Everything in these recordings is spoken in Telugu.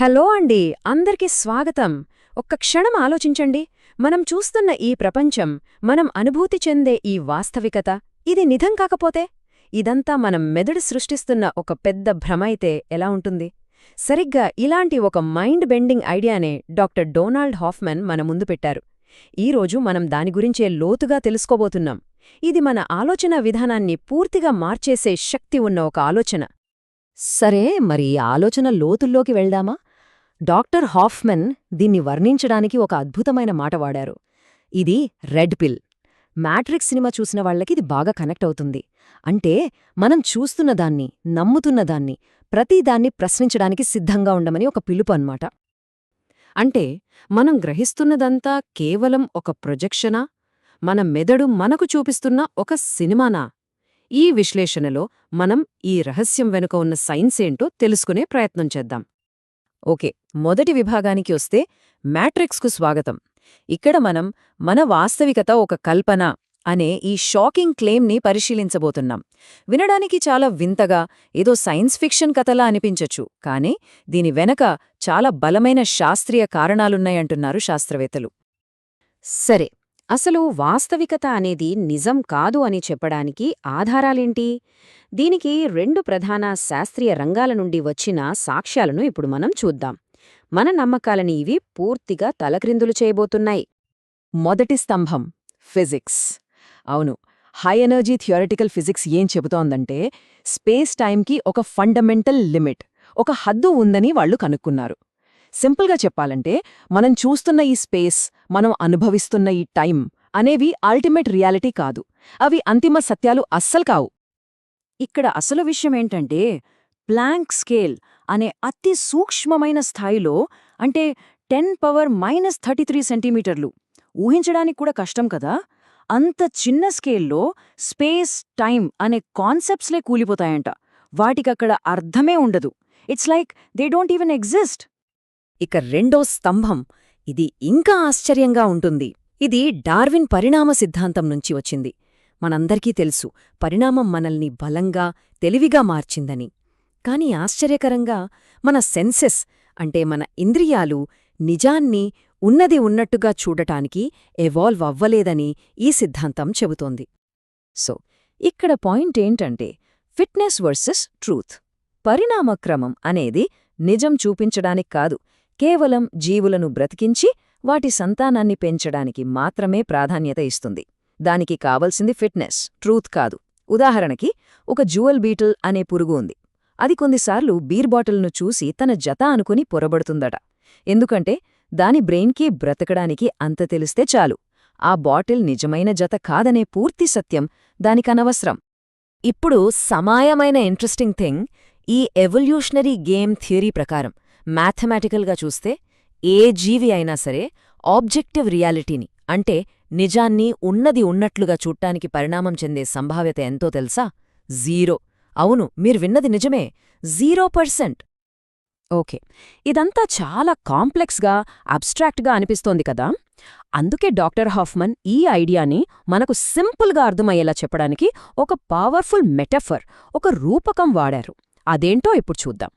హలో అండి అందరికీ స్వాగతం. ఒక్క క్షణం ఆలోచించండి. మనం చూస్తున్న ఈ ప్రపంచం మనం అనుభూతి చెందే ఈ వాస్తవికత ఇది నిధం కాకపోతే? ఇదంతా మనం మెదడు సృష్టిస్తున్న ఒక పెద్ద భ్రమ అయితే ఎలా ఉంటుంది? సరిగ్గా ఇలాంటి ఒక మైండ్ బెండింగ్ ఐడియానే డాక్టర్ డొనాల్డ్ హాఫ్మన్ మన ముందు పెట్టారు. ఈరోజు మనం దాని గురించే లోతుగా తెలుసుకోబోతున్నాం. ఇది మన ఆలోచన విధానాన్ని పూర్తిగా మార్చేసే శక్తి ఉన్న ఒక ఆలోచన. సరే మరి ఆలోచన లోతుల్లోకి వెళ్దామా? డాక్టర్ హాఫ్మెన్ దీన్ని వర్ణించడానికి ఒక అద్భుతమైన మాట వాడారు. ఇది రెడ్ పిల్. మ్యాట్రిక్స్ సినిమా చూసిన వాళ్ళకి ఇది బాగా కనెక్ట్ అవుతుంది. అంటే మనం చూస్తున్నదాన్ని నమ్ముతున్నదాన్ని ప్రతిదాన్ని ప్రశ్నించడానికి సిద్ధంగా ఉండమని ఒక పిలుపు అన్నమాట. అంటే మనం గ్రహిస్తున్నదంతా కేవలం ఒక ప్రొజెక్షనా? మన మెదడు మనకు చూపిస్తున్న ఒక సినిమానా? ఈ విశ్లేషణలో మనం ఈ రహస్యం వెనుక ఉన్న సైన్స్ ఏంటో తెలుసుకునే ప్రయత్నం చేద్దాం. ఓకే మొదటి విభాగానికి వస్తే మ్యాట్రిక్స్కు స్వాగతం. ఇక్కడ మనం మన వాస్తవికత ఒక కల్పన అనే ఈ షాకింగ్ క్లెయిమ్ని పరిశీలించబోతున్నాం. వినడానికి చాలా వింతగా ఏదో సైన్స్ ఫిక్షన్ కథలా అనిపించచ్చు కానీ దీని వెనక చాలా బలమైన శాస్త్రీయ కారణాలున్నాయంటున్నారు శాస్త్రవేత్తలు. సరే అసలు వాస్తవికత అనేది నిజం కాదు అని చెప్పడానికి ఆధారాలేంటి? దీనికి రెండు ప్రధాన శాస్త్రీయ రంగాల నుండి వచ్చిన సాక్ష్యాలను ఇప్పుడు మనం చూద్దాం. మన నమ్మకాలని ఇవి పూర్తిగా తలక్రిందులు చేయబోతున్నాయి. మొదటి స్తంభం ఫిజిక్స్. అవును హై ఎనర్జీ థియరటికల్ ఫిజిక్స్ ఏం చెబుతోందంటే స్పేస్ టైంకి ఒక ఫండమెంటల్ లిమిట్ ఒక హద్దు ఉందని వాళ్ళు కనుక్కున్నారు. సింపుల్గా చెప్పాలంటే మనం చూస్తున్న ఈ స్పేస్ మనం అనుభవిస్తున్న ఈ టైం అనేవి అల్టిమేట్ రియాలిటీ కాదు. అవి అంతిమ సత్యాలు అస్సలు కావు. ఇక్కడ అసలు విషయమేంటంటే ప్లాంక్ స్కేల్ అనే అతి సూక్ష్మమైన స్థాయిలో అంటే ten power minus thirty three సెంటీమీటర్లు ఊహించడానికి కూడా కష్టం కదా? అంత చిన్న స్కేల్లో స్పేస్ టైం అనే కాన్సెప్ట్స్లే కూలిపోతాయంట. వాటికక్కడ అర్థమే ఉండదు. It's like they don't even exist. ఇక రెండో స్తంభం. ఇది ఇంకా ఆశ్చర్యంగా ఉంటుంది. ఇది డార్విన్ పరిణామ సిద్ధాంతం నుంచి వచ్చింది. మనందరికీ తెలుసు పరిణామం మనల్ని బలంగా తెలివిగా మార్చిందని. కాని ఆశ్చర్యకరంగా మన సెన్సెస్ అంటే మన ఇంద్రియాలు నిజాన్ని ఉన్నది ఉన్నట్టుగా చూడటానికి ఎవాల్వ్ అవ్వలేదని ఈ సిద్ధాంతం చెబుతోంది. సో ఇక్కడ పాయింట్ ఏంటంటే ఫిట్నెస్ వర్సెస్ ట్రూత్. పరిణామక్రమం అనేది నిజం చూపించడానికి కాదు కేవలం జీవులను బ్రతికించి వాటి సంతానాన్ని పెంచడానికి మాత్రమే ప్రాధాన్యత ఇస్తుంది. దానికి కావలసింది ఫిట్నెస్ ట్రూత్ కాదు. ఉదాహరణకి ఒక జువల్ బీటిల్ అనే పురుగు ఉంది. అది కొన్నిసార్లు బీర్ బాటిల్ను చూసి తన జత అనుకుని పొరబడుతుందట. ఎందుకంటే దాని బ్రెయిన్కి బ్రతకడానికి అంత తెలిస్తే చాలు. ఆ బాటిల్ నిజమైన జత కాదనే పూర్తి సత్యం దానికనవసరం ఇప్పుడు సమాయమైన ఇంట్రెస్టింగ్ థింగ్ ఈ ఎవల్యూషనరీ గేమ్ థియరీ ప్రకారం. మ్యాథమెటికల్గా చూస్తే ఏ జీవి అయినా సరే ఆబ్జెక్టివ్ రియాలిటీని అంటే నిజాన్ని ఉన్నది ఉన్నట్లుగా చూట్టానికి పరిణామం చెందే సంభావ్యత ఎంతో తెలుసా? జీరో. అవును మీరు విన్నది నిజమే. Zero percent. ఓకే. ఇదంతా చాలా కాంప్లెక్స్గా అబ్స్ట్రాక్ట్గా అనిపిస్తోంది కదా? అందుకే డాక్టర్ హాఫ్మన్ ఈ ఐడియాని మనకు సింపుల్గా అర్థమయ్యేలా చెప్పడానికి ఒక పవర్ఫుల్ మెటఫర్ ఒక రూపకం వాడారు. అదేంటో ఇప్పుడు చూద్దాం.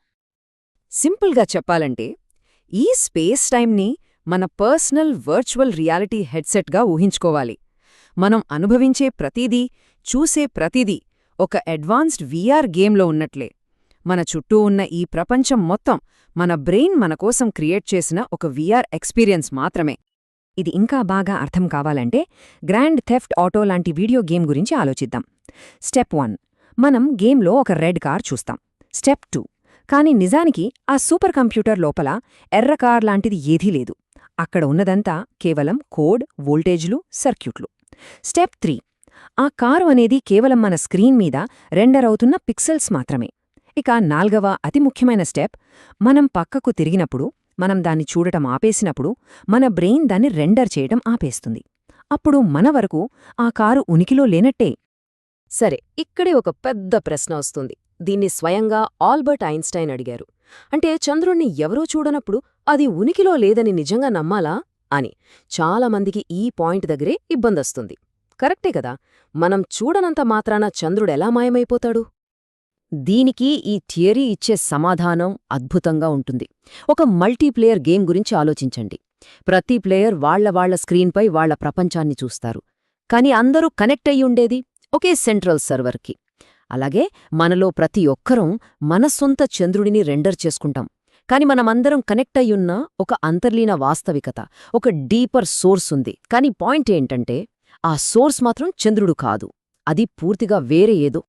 సింపుల్గా చెప్పాలంటే ఈ స్పేస్ టైంని మన పర్సనల్ వర్చువల్ రియాలిటీ హెడ్సెట్గా ఊహించుకోవాలి. మనం అనుభవించే ప్రతిదీ చూసే ప్రతిదీ ఒక అడ్వాన్స్డ్ వీఆర్ గేమ్లో ఉన్నట్లే. మన చుట్టూ ఉన్న ఈ ప్రపంచం మొత్తం మన బ్రెయిన్ మన కోసం క్రియేట్ చేసిన ఒక వీఆర్ ఎక్స్పీరియన్స్ మాత్రమే. ఇది ఇంకా బాగా అర్థం కావాలంటే గ్రాండ్ థెఫ్ట్ ఆటో లాంటి వీడియో గేమ్ గురించి ఆలోచిద్దాం. Step one. మనం గేమ్లో ఒక రెడ్ కార్ చూస్తాం. Step two. కాని నిజానికి ఆ సూపర్ కంప్యూటర్ లోపల ఎర్రకార్ లాంటిది ఏదీ లేదు. అక్కడ ఉన్నదంతా కేవలం కోడ్ వోల్టేజ్లు సర్క్యూట్లు. Step three. ఆ కారు అనేది కేవలం మన స్క్రీన్ మీద రెండర్ అవుతున్న పిక్సెల్స్ మాత్రమే. ఇక నాల్గవ అతి ముఖ్యమైన స్టెప్. మనం పక్కకు తిరిగినప్పుడు మనం దాన్ని చూడటం ఆపేసినప్పుడు మన బ్రెయిన్ దాన్ని రెండర్ చేయటం ఆపేస్తుంది. అప్పుడు మన వరకు ఆ కారు ఉనికిలో లేనట్టే. సరే ఇక్కడే ఒక పెద్ద ప్రశ్న వస్తుంది. దీన్ని స్వయంగా ఆల్బర్ట్ ఐన్స్టైన్ అడిగారు. అంటే చంద్రుణ్ణి ఎవరో చూడనప్పుడు అది ఉనికిలో లేదని నిజంగా నమ్మాలా? అని. చాలామందికి ఈ పాయింట్ దగ్గరే ఇబ్బందొస్తుంది. కరెక్టే కదా. మనం చూడనంత మాత్రాన చంద్రుడెలా మాయమైపోతాడు? దీనికి ఈ థియరీ ఇచ్చే సమాధానం అద్భుతంగా ఉంటుంది. ఒక మల్టీప్లేయర్ గేమ్ గురించి ఆలోచించండి. ప్రతి ప్లేయర్ వాళ్ళ వాళ్ళ స్క్రీన్పై వాళ్ళ ప్రపంచాన్ని చూస్తారు. కాని అందరూ కనెక్ట్ అయ్యుండేది ఒకే సెంట్రల్ సర్వర్కి. అలాగే మనలో ప్రతి ఒక్కరం మన సొంత చంద్రుడిని రెండర్ చేసుకుంటాం. కాని మనమందరం కనెక్ట్ అయ్యున్న ఒక అంతర్లీన వాస్తవికత ఒక డీపర్ సోర్స్ ఉంది. కాని పాయింట్ ఏంటంటే ఆ సోర్స్ మాత్రం చంద్రుడు కాదు. అది పూర్తిగా వేరే ఏదో.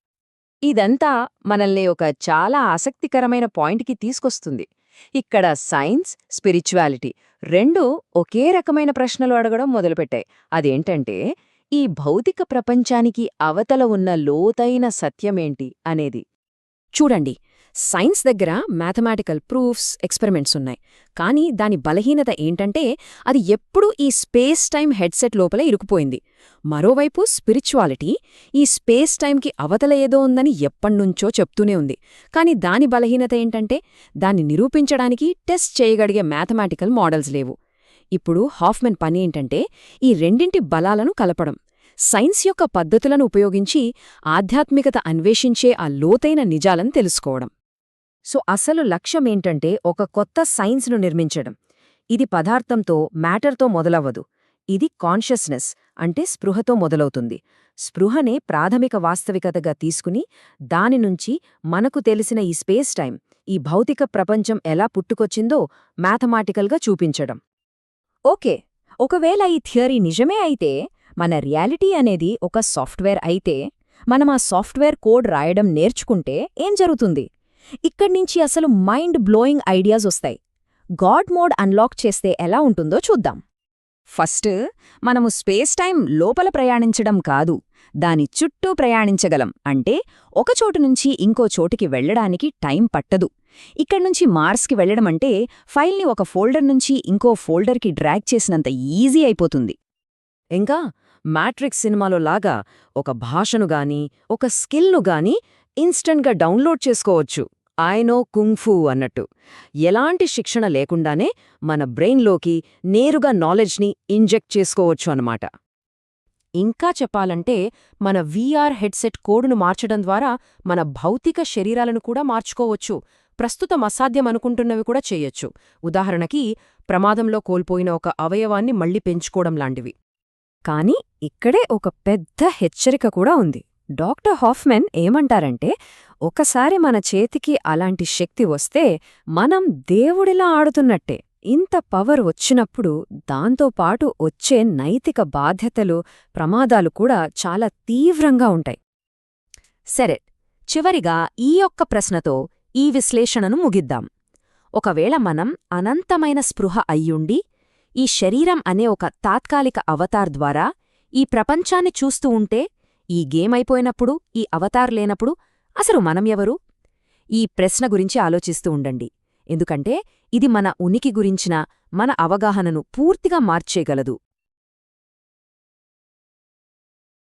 ఇదంతా మనల్ని ఒక చాలా ఆసక్తికరమైన పాయింట్కి తీసుకొస్తుంది. ఇక్కడ సైన్స్ స్పిరిచువాలిటీ రెండూ ఒకే రకమైన ప్రశ్నలు అడగడం మొదలుపెట్టాయి. అదేంటంటే ఈ భౌతిక ప్రపంచానికి అవతల ఉన్న లోతైన సత్యమేంటి అనేది. చూడండి సైన్స్ దగ్గర మ్యాథమెటికల్ ప్రూఫ్స్ ఎక్స్పెరిమెంట్స్ ఉన్నాయి. కానీ దాని బలహీనత ఏంటంటే అది ఎప్పుడూ ఈ స్పేస్ టైం హెడ్సెట్ లోపలే ఇరుకుపోయింది మరోవైపు స్పిరిచువాలిటీ ఈ స్పేస్ టైంకి అవతల ఏదో ఉందని ఎప్పణ్నుంచో చెప్తూనే ఉంది. కానీ దాని బలహీనత ఏంటంటే దాన్ని నిరూపించడానికి టెస్ట్ చేయగలిగే మ్యాథమెటికల్ మోడల్స్ లేవు. ఇప్పుడు హాఫ్మెన్ పని ఏంటంటే ఈ రెండింటి బలాలను కలపడం. సైన్స్ యొక్క పద్ధతులను ఉపయోగించి ఆధ్యాత్మికత అన్వేషించే ఆ లోతైన నిజాలను తెలుసుకోవడం. సో అసలు లక్ష్యమేంటంటే ఒక కొత్త సైన్స్ను నిర్మించడం. ఇది పదార్థంతో మ్యాటర్తో మొదలవ్వదు. ఇది కాన్షియస్నెస్ అంటే స్పృహతో మొదలవుతుంది. స్పృహనే ప్రాథమిక వాస్తవికతగా తీసుకుని దాని నుంచి మనకు తెలిసిన ఈ స్పేస్ టైం ఈ భౌతిక ప్రపంచం ఎలా పుట్టుకొచ్చిందో మ్యాథమాటికల్గా చూపించడం. ఓకే. ఒకవేళ ఈ థియరీ నిజమే అయితే మన రియాలిటీ అనేది ఒక సాఫ్ట్వేర్ అయితే మనం ఆ సాఫ్ట్వేర్ కోడ్ రాయడం నేర్చుకుంటే ఏం జరుగుతుంది? ఇక్కడ్నించి అసలు మైండ్ బ్లోయింగ్ ఐడియాస్ వస్తాయి. గాడ్ మోడ్ అన్లాక్ చేస్తే ఎలా ఉంటుందో చూద్దాం. ఫస్ట్ మనము స్పేస్ టైం లోపల ప్రయాణించడం కాదు దాని చుట్టూ ప్రయాణించగలం. అంటే ఒకచోటు నుంచి ఇంకో చోటికి వెళ్ళడానికి టైం పట్టదు. ఇక్కడ్నుంచి మార్స్కి వెళ్ళడమంటే ఫైల్ని ఒక ఫోల్డర్ నుంచి ఇంకో ఫోల్డర్కి డ్రాగ్ చేసినంత ఈజీ అయిపోతుంది. ఇంకా మ్యాట్రిక్స్ సినిమాలో లాగా ఒక భాషను గాని ఒక స్కిల్ను గాని ఇన్స్టంట్గా డౌన్లోడ్ చేసుకోవచ్చు. ఆయనో కుంగ్ఫూ అన్నట్టు. ఎలాంటి శిక్షణ లేకుండానే మన బ్రెయిన్లోకి నేరుగా నాలెడ్జ్ని ఇంజెక్ట్ చేసుకోవచ్చు అన్నమాట. ఇంకా చెప్పాలంటే మన వీఆర్ హెడ్సెట్ కోడును మార్చడం ద్వారా మన భౌతిక శరీరాలను కూడా మార్చుకోవచ్చు. ప్రస్తుతం అసాధ్యమనుకుంటున్నవి కూడా చేయొచ్చు. ఉదాహరణకి ప్రమాదంలో కోల్పోయిన ఒక అవయవాన్ని మళ్ళీ పెంచుకోవడం లాంటివి. కానీ ఇక్కడే ఒక పెద్ద హెచ్చరిక కూడా ఉంది. డాక్టర్ హాఫ్మెన్ ఏమంటారంటే ఒకసారి మన చేతికి అలాంటి శక్తి వస్తే మనం దేవుడిలా ఆడుతున్నట్టే. ఇంత పవర్ వచ్చినప్పుడు దాంతోపాటు వచ్చే నైతిక బాధ్యతలు ప్రమాదాలు కూడా చాలా తీవ్రంగా ఉంటాయి. సరే చివరిగా ఈ యొక్క ప్రశ్నతో ఈ విశ్లేషణను ముగిద్దాం. ఒకవేళ మనం అనంతమైన స్పృహ అయ్యుండి ఈ శరీరం అనే ఒక తాత్కాలిక అవతార్ ద్వారా ఈ ప్రపంచాన్ని చూస్తూ ఉంటే ఈ గేమ్ అయిపోయినప్పుడు ఈ అవతార్ లేనప్పుడు అసలు మనం ఎవరు? ఈ ప్రశ్న గురించి ఆలోచిస్తూ ఉండండి. ఎందుకంటే ఇది మన ఉనికి గురించిన మన అవగాహనను పూర్తిగా మార్చేయగలదు.